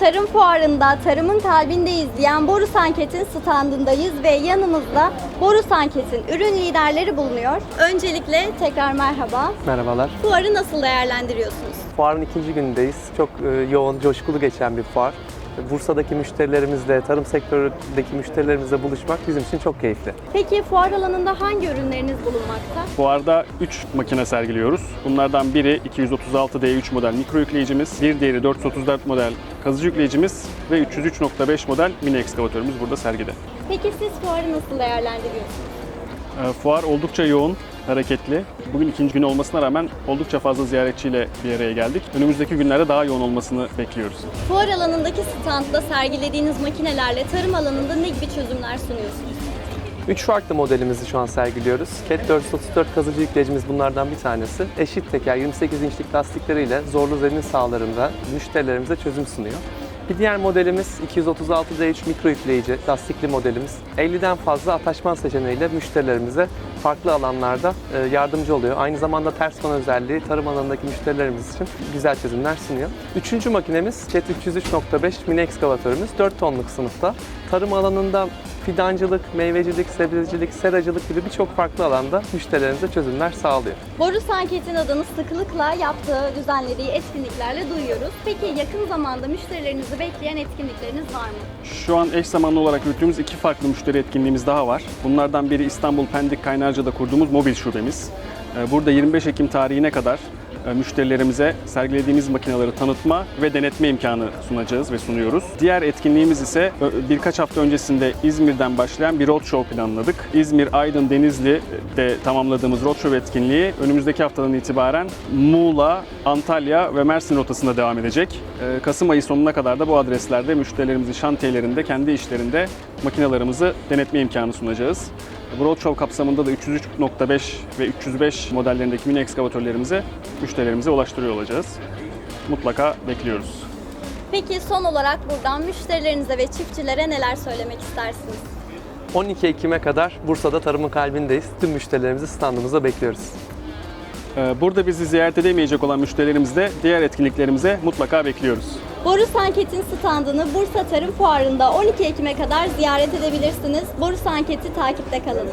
Tarım Fuarı'nda tarımın kalbindeyiz diyen Boru Anket'in standındayız ve yanımızda Boru Anket'in ürün liderleri bulunuyor. Öncelikle tekrar merhaba. Merhabalar. Fuarı nasıl değerlendiriyorsunuz? Fuarın ikinci günündeyiz. Çok e, yoğun, coşkulu geçen bir fuar. Bursa'daki müşterilerimizle, tarım sektöründeki müşterilerimizle buluşmak bizim için çok keyifli. Peki fuar alanında hangi ürünleriniz bulunmakta? Fuarda 3 makine sergiliyoruz. Bunlardan biri 236D3 model mikro yükleyicimiz, bir diğeri 434 model kazıcı yükleyicimiz ve 303.5 model mini ekskavatörümüz burada sergide. Peki siz fuarı nasıl değerlendiriyorsunuz? Ee, Fuar oldukça yoğun, hareketli. Bugün ikinci gün olmasına rağmen oldukça fazla ziyaretçiyle bir araya geldik. Önümüzdeki günlerde daha yoğun olmasını bekliyoruz. Fuar alanındaki standda sergilediğiniz makinelerle tarım alanında ne gibi çözümler sunuyorsunuz? Üç farklı modelimizi şu an sergiliyoruz. CAT 434 kazıcı yükleyicimiz bunlardan bir tanesi. Eşit teker 28 inçlik lastikleriyle zorlu zemin sahalarında müşterilerimize çözüm sunuyor. Bir diğer modelimiz 236D3 mikro yükleyici lastikli modelimiz. 50'den fazla ataşman seçeneğiyle müşterilerimize farklı alanlarda e, yardımcı oluyor. Aynı zamanda ters fan özelliği tarım alanındaki müşterilerimiz için güzel çözümler sunuyor. Üçüncü makinemiz CHET 303.5 mini ekskavatörümüz 4 tonluk sınıfta. Tarım alanında fidancılık, meyvecilik, sebzecilik, seracılık gibi birçok farklı alanda müşterilerimize çözümler sağlıyor. Boru Sanket'in adını sıklıkla yaptığı, düzenlediği etkinliklerle duyuyoruz. Peki yakın zamanda müşterilerinizi bekleyen etkinlikleriniz var mı? Şu an eş zamanlı olarak yürüttüğümüz iki farklı müşteri etkinliğimiz daha var. Bunlardan biri İstanbul Pendik Kaynarca'da kurduğumuz mobil şubemiz. Ee, Burada 25 Ekim tarihine kadar müşterilerimize sergilediğimiz makineleri tanıtma ve denetme imkanı sunacağız ve sunuyoruz. Diğer etkinliğimiz ise ö- birkaç hafta öncesinde İzmir'den başlayan bir roadshow planladık. İzmir, Aydın, Denizli'de tamamladığımız roadshow etkinliği önümüzdeki haftadan itibaren Muğla, Antalya ve Mersin rotasında devam edecek. Kasım ayı sonuna kadar da bu adreslerde müşterilerimizin şantiyelerinde, kendi işlerinde makinalarımızı denetme imkanı sunacağız. Roadshow kapsamında da 303.5 ve 305 modellerindeki mini ekskavatörlerimizi müşterilerimize ulaştırıyor olacağız. Mutlaka bekliyoruz. Peki son olarak buradan müşterilerinize ve çiftçilere neler söylemek istersiniz? 12 Ekim'e kadar Bursa'da tarımın kalbindeyiz. Tüm müşterilerimizi standımıza bekliyoruz. Ee, Burada bizi ziyaret edemeyecek olan müşterilerimizi de diğer etkinliklerimize mutlaka bekliyoruz. Boru Sanket'in standını Bursa Tarım Fuarı'nda 12 Ekim'e kadar ziyaret edebilirsiniz. Boru Sanket'i takipte kalın.